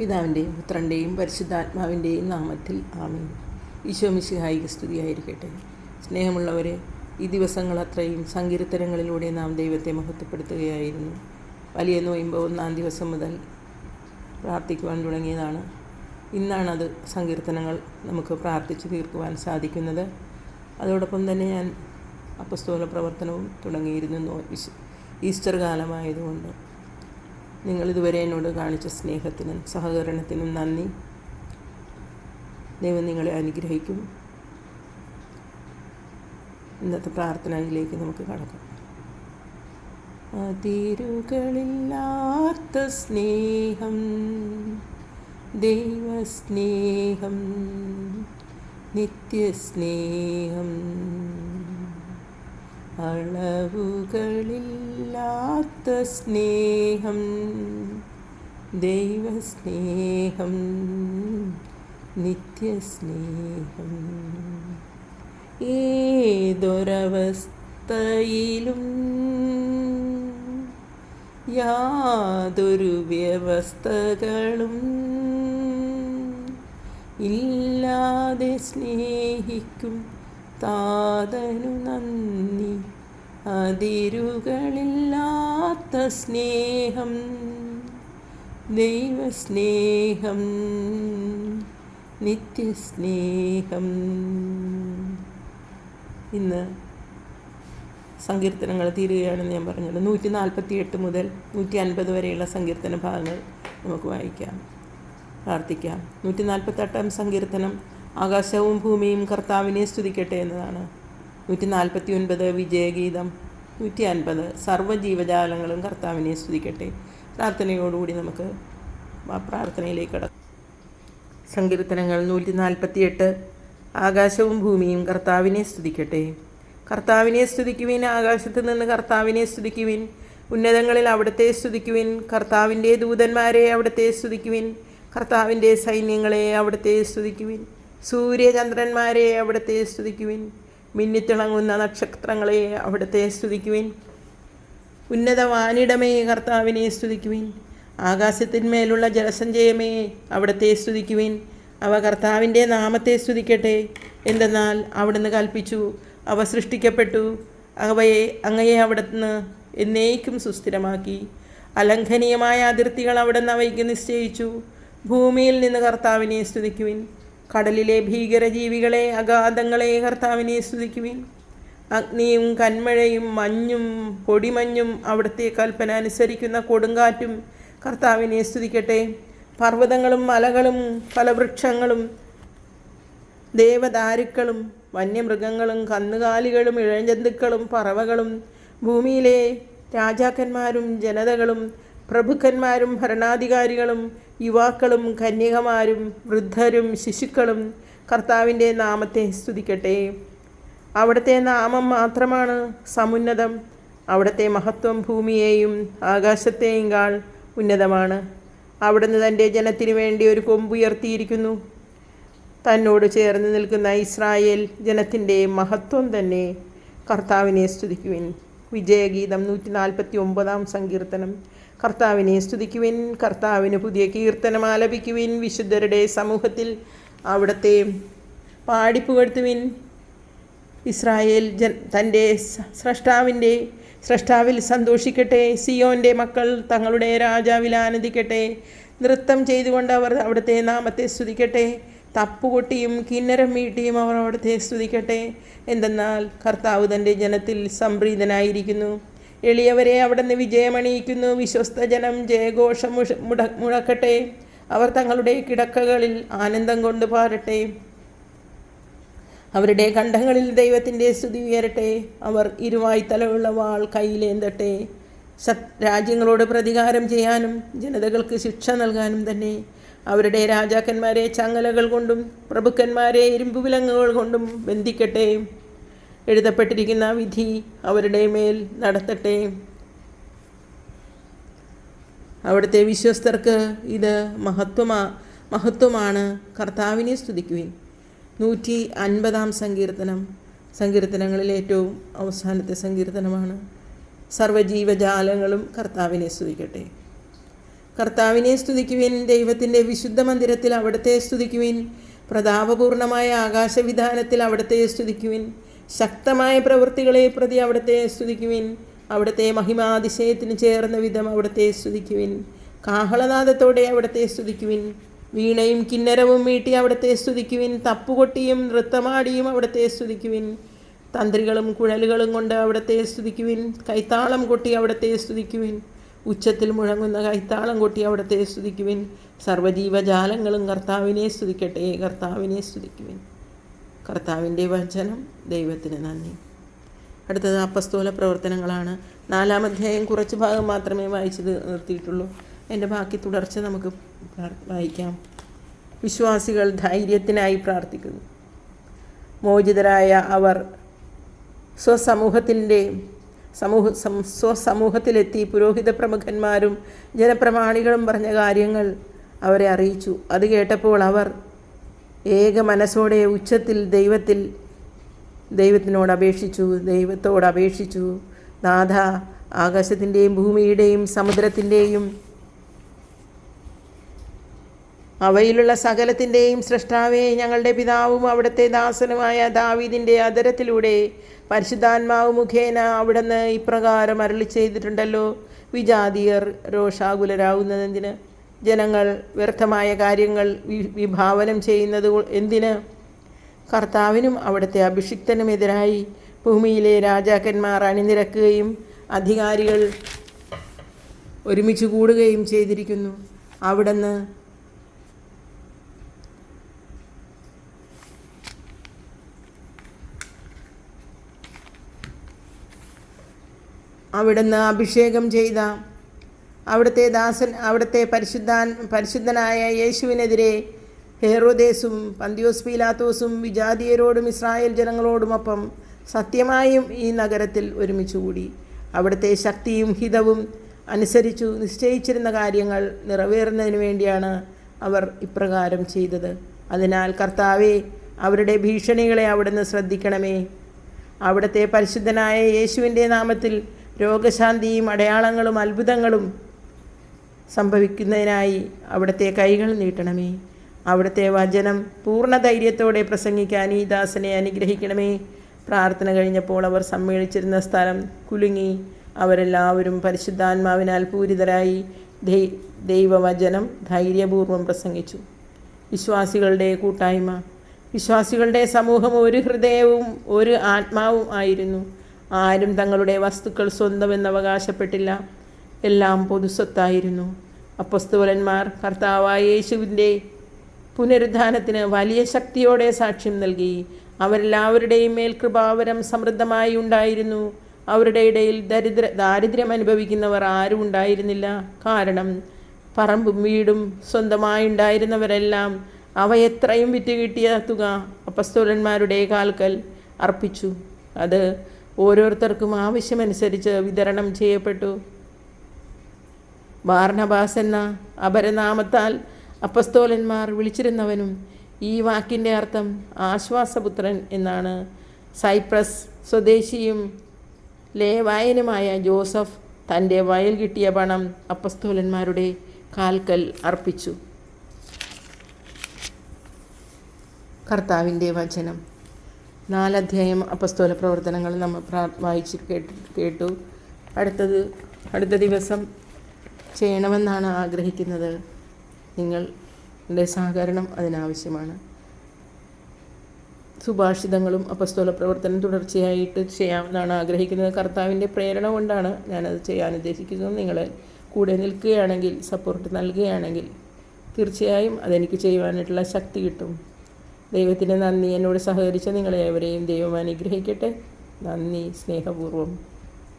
പിതാവിന്റെയും പുത്രന്റെയും പരിശുദ്ധാത്മാവിന്റെയും നാമത്തിൽ ആമീൻ. ഈശോമിശിഹായിക സ്തുതിയായിരിക്കട്ടെ. സ്നേഹമുള്ളവരെ ഈ ദിവസങ്ങൾ അത്രയും സങ്കീർത്തനങ്ങളിലൂടെ നാം ദൈവത്തെ മഹത്വപ്പെടുത്തുകയായിരുന്നു. വലിയ നോയിമ്പ് ഒന്നാം ദിവസം മുതൽ പ്രാർത്ഥിക്കുവാൻ തുടങ്ങിയതാണ്. ഇന്നാണത് സങ്കീർത്തനങ്ങൾ നമുക്ക് പ്രാർത്ഥിച്ചു തീർക്കുവാൻ സാധിക്കുന്നത്. അതോടൊപ്പം തന്നെ ഞാൻ അപ്പസ്തോല പ്രവർത്തനവും തുടങ്ങിയിരുന്നു ഈസ്റ്റർ കാലമായതുകൊണ്ട്. നിങ്ങൾ ഇതുവരെ എന്നോട് കാണിച്ച സ്നേഹത്തിനും സഹകരണത്തിനും നന്ദി. ദൈവം നിങ്ങളെ അനുഗ്രഹിക്കും. ഇന്നത്തെ പ്രാർത്ഥനയിലേക്ക് നമുക്ക് കടക്കാം. അതിരുകളില്ലാത്ത സ്നേഹം ദൈവസ്നേഹം നിത്യസ്നേഹം. അളവുകളില്ലാത്ത സ്നേഹം ദൈവസ്നേഹം നിത്യസ്നേഹം. ഏതൊരവസ്ഥയിലും യാതൊരു വ്യവസ്ഥകളും ഇല്ലാതെ സ്നേഹിക്കും താതനു നന്ദി. അതിരുകളില്ലാത്ത സ്നേഹം ദൈവസ്നേഹം നിത്യസ്നേഹം. ഇന്ന് സങ്കീർത്തനങ്ങൾ തീരുകയാണെന്ന് ഞാൻ പറഞ്ഞത്. നൂറ്റി നാൽപ്പത്തി എട്ട് മുതൽ നൂറ്റി അൻപത് വരെയുള്ള സങ്കീർത്തന ഭാഗങ്ങൾ നമുക്ക് വായിക്കാം പ്രാർത്ഥിക്കാം. നൂറ്റി നാൽപ്പത്തെട്ടാം സങ്കീർത്തനം ആകാശവും ഭൂമിയും കർത്താവിനെ സ്തുതിക്കട്ടെ എന്നതാണ്. നൂറ്റി നാൽപ്പത്തി ഒൻപത് വിജയഗീതം നൂറ്റി അൻപത് സർവജീവജാലങ്ങളും കർത്താവിനെ സ്തുതിക്കട്ടെ. പ്രാർത്ഥനയോടുകൂടി നമുക്ക് ആ പ്രാർത്ഥനയിലേക്ക് കടക്കും. സങ്കീർത്തനങ്ങൾ നൂറ്റി നാൽപ്പത്തിയെട്ട് ആകാശവും ഭൂമിയും കർത്താവിനെ സ്തുതിക്കട്ടെ. കർത്താവിനെ സ്തുതിക്കുവിൻ ആകാശത്ത് നിന്ന് കർത്താവിനെ സ്തുതിക്കുവിൻ ഉന്നതങ്ങളിൽ അവിടുത്തെ സ്തുതിക്കുവിൻ കർത്താവിന്റെ ദൂതന്മാരെ അവിടുത്തെ സ്തുതിക്കുവിൻ കർത്താവിന്റെ സൈന്യങ്ങളെ അവിടുത്തെ സ്തുതിക്കുവിൻ സൂര്യചന്ദ്രന്മാരെ അവിടുത്തെ സ്തുതിക്കുവിൻ മിന്നിത്തിളങ്ങുന്ന നക്ഷത്രങ്ങളെ അവിടുത്തെ സ്തുതിക്കുവിൻ. ഉന്നത വാനിടമേ കർത്താവിനെ സ്തുതിക്കുവിൻ. ആകാശത്തിന്മേലുള്ള ജലസഞ്ചയമേ അവിടത്തെ സ്തുതിക്കുവിൻ. അവ കർത്താവിന്റെ നാമത്തെ സ്തുതിക്കട്ടെ. എന്തെന്നാൽ അവിടുന്ന് കൽപ്പിച്ചു അവ സൃഷ്ടിക്കപ്പെട്ടു. അവയെ അങ്ങയെ അവിടുന്ന് എന്നേക്കും സുസ്ഥിരമാക്കി. അലംഘനീയമായ അതിർത്തികൾ അവിടുന്ന് അവയ്ക്ക് നിശ്ചയിച്ചു. ഭൂമിയിൽ നിന്ന് കർത്താവിനെ സ്തുതിക്കുവിൻ. കടലിലെ ഭീകരജീവികളെ അഗാധങ്ങളെ കർത്താവിനെ സ്തുതിക്കുവിൻ. അഗ്നിയും കന്മഴയും മഞ്ഞും പൊടിമഞ്ഞും അവിടുത്തെ കൽപ്പന അനുസരിക്കുന്ന കൊടുങ്കാറ്റും കർത്താവിനെ സ്തുതിക്കട്ടെ. പർവതങ്ങളും മലകളും ഫലവൃക്ഷങ്ങളും ദേവദാരുക്കളും വന്യമൃഗങ്ങളും കന്നുകാലികളും ഇഴജന്തുക്കളും പറവകളും ഭൂമിയിലെ രാജാക്കന്മാരും ജനതകളും പ്രഭുക്കന്മാരും ഭരണാധികാരികളും യുവാക്കളും കന്യകമാരും വൃദ്ധരും ശിശുക്കളും കർത്താവിന്റെ നാമത്തെ സ്തുതിക്കട്ടെ. അവിടുത്തെ നാമം മാത്രമാണ് സമുന്നതം. അവിടുത്തെ മഹത്വം ഭൂമിയെയും ആകാശത്തെയും കാൾ ഉന്നതമാണ്. അവിടുന്ന് തന്റെ ജനത്തിനു വേണ്ടി ഒരു കൊമ്പുയർത്തിയിരിക്കുന്നു തന്നോട് ചേർന്ന് നിൽക്കുന്ന ഇസ്രായേൽ ജനത്തിന്റെ മഹത്വം തന്നെ കർത്താവിനെ സ്തുതിക്കുവിൻ. വിജയഗീതം നൂറ്റി നാൽപ്പത്തി ഒമ്പതാം സങ്കീർത്തനം. കർത്താവിനെ സ്തുതിക്കുവിൻ കർത്താവിന് പുതിയ കീർത്തനം ആലപിക്കുവിൻ വിശുദ്ധരുടെ സമൂഹത്തിൽ അവിടുത്തെ പാടിപ്പുകഴ്ത്തുവിൻ ഇസ്രായേൽ ജൻ തന്റെ സ്രഷ്ടാവിന്റെ സ്രഷ്ടാവിൽ സന്തോഷിക്കട്ടെ. സിയോന്റെ മക്കൾ തങ്ങളുടെ രാജാവിൽ ആനന്ദിക്കട്ടെ. നൃത്തം ചെയ്തുകൊണ്ട് അവർ അവിടുത്തെ നാമത്തെ സ്തുതിക്കട്ടെ. തപ്പുകൊട്ടിയും കിന്നരം വീട്ടിയും അവർ അവിടുത്തെ സ്തുതിക്കട്ടെ. എന്തെന്നാൽ കർത്താവ് തന്റെ ജനത്തിൽ സംപ്രീതനായിരിക്കുന്നു. എളിയവരെ അവിടുന്ന് വിജയമണിയിക്കുന്നു. വിശ്വസ്ത ജനം ജയഘോഷം മുഴ മുഴക്കട്ടെ. അവർ തങ്ങളുടെ കിടക്കകളിൽ ആനന്ദം കൊണ്ട് പാരട്ടെ. അവരുടെ കണ്ഠങ്ങളിൽ ദൈവത്തിന്റെ സ്തുതി ഉയരട്ടെ. അവർ ഇരുവായി തലയുള്ള വാൾ കയ്യിലേന്തട്ടെ സത് രാജ്യങ്ങളോട് പ്രതികാരം ചെയ്യാനും ജനതകൾക്ക് ശിക്ഷ നൽകാനും തന്നെ. അവരുടെ രാജാക്കന്മാരെ ചങ്ങലകൾ കൊണ്ടും പ്രഭുക്കന്മാരെ ഇരുമ്പുവിലങ്ങുകൾ കൊണ്ടും ബന്ധിക്കട്ടെ. എഴുതപ്പെട്ടിരിക്കുന്ന വിധി അവരുടെ മേൽ നടത്തട്ടെ. അവിടുത്തെ വിശ്വസ്തർക്ക് ഇത് മഹത്വമാ മഹത്വമാണ്. കർത്താവിനെ സ്തുതിക്കുവിൻ. നൂറ്റി അൻപതാം സങ്കീർത്തനം. സങ്കീർത്തനങ്ങളിൽ ഏറ്റവും അവസാനത്തെ സങ്കീർത്തനമാണ്. സർവജീവജാലങ്ങളും കർത്താവിനെ സ്തുതിക്കട്ടെ. കർത്താവിനെ സ്തുതിക്കുവിൻ. ദൈവത്തിന്റെ വിശുദ്ധ മന്ദിരത്തിൽ അവിടുത്തെ സ്തുതിക്കുവിൻ. പ്രതാപപൂർണമായ ആകാശവിധാനത്തിൽ അവിടുത്തെ സ്തുതിക്കുവിൻ. ശക്തമായ പ്രവൃത്തികളെ പ്രതി അവിടുത്തെ സ്തുതിക്കുവിൻ. അവിടുത്തെ മഹിമാതിശയത്തിന് ചേർന്ന വിധം അവിടുത്തെ സ്തുതിക്കുവിൻ. കാഹളനാദത്തോടെ അവിടുത്തെ സ്തുതിക്കുവിൻ. വീണയും കിന്നരവും വീട്ടി അവിടുത്തെ സ്തുതിക്കുവിൻ. തപ്പുകൊട്ടിയും നൃത്തമാടിയും അവിടുത്തെ സ്തുതിക്കുവിൻ. തന്ത്രികളും കുഴലുകളും കൊണ്ട് അവിടുത്തെ സ്തുതിക്കുവിൻ. കൈത്താളം കൊട്ടി അവിടുത്തെ സ്തുതിക്കുവിൻ. ഉച്ചത്തിൽ മുഴങ്ങുന്ന കൈത്താളം കൊട്ടി അവിടുത്തെ സ്തുതിക്കുവിൻ. സർവജീവജാലങ്ങളും കർത്താവിനെ സ്തുതിക്കട്ടെ കർത്താവിനെ സ്തുതിക്കുവിൻ. കർത്താവിന്റെ വചനം ദൈവത്തിന് നന്ദി. അടുത്തത് അപ്പസ്തോല പ്രവർത്തനങ്ങളാണ്. നാലാം അധ്യായം കുറച്ച് ഭാഗം മാത്രമേ വായിച്ചത് നിർത്തിയിട്ടുള്ളൂ. എന്റെ ബാക്കി തുടർച്ച നമുക്ക് വായിക്കാം. വിശ്വാസികൾ ധൈര്യത്തിനായി പ്രാർത്ഥിക്കുന്നു. മോചിതരായ അവർ സ്വസമൂഹത്തിന്റെ സമൂഹ സ്വസമൂഹത്തിലെത്തി പുരോഹിത പ്രമുഖന്മാരും ജനപ്രമാണികളും പറഞ്ഞ കാര്യങ്ങൾ അവരെ അറിയിച്ചു. അത് കേട്ടപ്പോൾ അവർ ഏക മനസ്സോടെ ഉച്ചത്തിൽ ദൈവത്തിൽ ദൈവത്തിനോട് അപേക്ഷിച്ചു ദൈവത്തോട് അപേക്ഷിച്ചു. നാഥ ആകാശത്തിന്റെയും ഭൂമിയുടെയും സമുദ്രത്തിന്റെയും അവയിലുള്ള സകലത്തിന്റെയും സൃഷ്ടാവേ ഞങ്ങളുടെ പിതാവും അവിടുത്തെ ദാസനുമായ ദാവീദിന്റെ അതരത്തിലൂടെ പരിശുദ്ധാത്മാവ് മുഖേന അവിടുന്ന് ഇപ്രകാരം അരളി ചെയ്തിട്ടുണ്ടല്ലോ വിജാതിയർ രോഷാകുലരാകുന്നതെന്തിന്? ജനങ്ങൾ വ്യർത്ഥമായ കാര്യങ്ങൾ വിഭാവനം ചെയ്യുന്നത് എന്തിന്? കർത്താവിനും അവിടുത്തെ അഭിഷിക്തനുമെതിരായി ഭൂമിയിലെ രാജാക്കന്മാർ അണിനിരക്കുകയും അധികാരികൾ ഒരുമിച്ച് കൂടുകയും ചെയ്തിരിക്കുന്നു. അവിടുന്ന് അവിടുന്ന് അഭിഷേകം ചെയ്ത അവിടുത്തെ ദാസൻ അവിടുത്തെ പരിശുദ്ധാൻ പരിശുദ്ധനായ യേശുവിനെതിരെ ഹേറോദേസും പന്തിയോസ് പീലാത്തോസും വിജാതീയരോടും ഇസ്രായേൽ ജനങ്ങളോടുമൊപ്പം സത്യമായും ഈ നഗരത്തിൽ ഒരുമിച്ച് കൂടി അവിടുത്തെ ശക്തിയും ഹിതവും അനുസരിച്ചു നിശ്ചയിച്ചിരുന്ന കാര്യങ്ങൾ നിറവേറുന്നതിന് വേണ്ടിയാണ് അവർ ഇപ്രകാരം ചെയ്തത്. അതിനാൽ കർത്താവെ അവരുടെ ഭീഷണികളെ അവിടുന്ന് ശ്രദ്ധിക്കണമേ. അവിടുത്തെ പരിശുദ്ധനായ യേശുവിന്റെ നാമത്തിൽ രോഗശാന്തിയും അടയാളങ്ങളും അത്ഭുതങ്ങളും സംഭവിക്കുന്നതിനായി അവിടുത്തെ കൈകൾ നീട്ടണമേ. അവിടുത്തെ വചനം പൂർണ ധൈര്യത്തോടെ പ്രസംഗിക്കാൻ ഈ ദാസനെ അനുഗ്രഹിക്കണമേ. പ്രാർത്ഥന കഴിഞ്ഞപ്പോൾ അവർ സമ്മേളിച്ചിരുന്ന സ്ഥലം കുലുങ്ങി. അവരെല്ലാവരും പരിശുദ്ധാത്മാവിനാൽ പൂരിതരായി ദൈവവചനം ധൈര്യപൂർവം പ്രസംഗിച്ചു. വിശ്വാസികളുടെ കൂട്ടായ്മ. വിശ്വാസികളുടെ സമൂഹം ഒരു ഹൃദയവും ഒരു ആത്മാവും ആയിരുന്നു. ആരും തങ്ങളുടെ വസ്തുക്കൾ സ്വന്തമെന്ന് അവകാശപ്പെട്ടില്ല. എല്ലാം പൊതുസ്വത്തായിരുന്നു. അപ്പസ്തോലന്മാർ കർത്താവായ യേശുവിന്റെ പുനരുദ്ധാനത്തിന് വലിയ ശക്തിയോടെ സാക്ഷ്യം നൽകി. അവരെല്ലാവരുടെയും മേൽ കൃപാവരം സമൃദ്ധമായി ഉണ്ടായിരുന്നു. അവരുടെ ഇടയിൽ ദരിദ്ര ദാരിദ്ര്യം അനുഭവിക്കുന്നവർ ആരും ഉണ്ടായിരുന്നില്ല. കാരണം പറമ്പും വീടും സ്വന്തമായി ഉണ്ടായിരുന്നവരെല്ലാം അവ എത്രയും വിറ്റ് കിട്ടിയ തുക അപ്പസ്തോലന്മാരുടെ കാൽക്കൽ അർപ്പിച്ചു. അത് ഓരോരുത്തർക്കും ആവശ്യമനുസരിച്ച് വിതരണം ചെയ്യപ്പെട്ടു. ബാർണബാസ് എന്ന അപരനാമത്താൽ അപ്പസ്തോലന്മാർ വിളിച്ചിരുന്നവനും ഈ വാക്കിന്റെ അർത്ഥം ആശ്വാസപുത്രൻ എന്നാണ്. സൈപ്രസ് സ്വദേശിയും ലേവായനുമായ ജോസഫ് തന്റെ വയൽ കിട്ടിയ പണം അപ്പസ്തോലന്മാരുടെ കാൽക്കൽ അർപ്പിച്ചു. കർത്താവിന്റെ വചനം. നാലധ്യായം അപ്പസ്തോല പ്രവർത്തനങ്ങൾ നമ്മൾ വായിച്ച് കേട്ടു കേട്ടു. അടുത്തത് അടുത്ത ദിവസം ചെയ്യണമെന്നാണ് ആഗ്രഹിക്കുന്നത്. നിങ്ങളുടെ സഹകരണം അതിനാവശ്യമാണ്. സുഭാഷിതങ്ങളും അപസ്തോല പ്രവർത്തനം തുടർച്ചയായിട്ട് ചെയ്യാമെന്നാണ് ആഗ്രഹിക്കുന്നത്. കർത്താവിന്റെ പ്രേരണ കൊണ്ടാണ് ഞാനത് ചെയ്യാൻ ഉദ്ദേശിക്കുന്നത്. നിങ്ങൾ കൂടെ നിൽക്കുകയാണെങ്കിൽ സപ്പോർട്ട് നൽകുകയാണെങ്കിൽ തീർച്ചയായും അതെനിക്ക് ചെയ്യുവാനായിട്ടുള്ള ശക്തി കിട്ടും. ദൈവത്തിന്റെ നന്ദി. എന്നോട് സഹകരിച്ച നിങ്ങളെ ഏവരെയും ദൈവം അനുഗ്രഹിക്കട്ടെ. നന്ദി. സ്നേഹപൂർവം.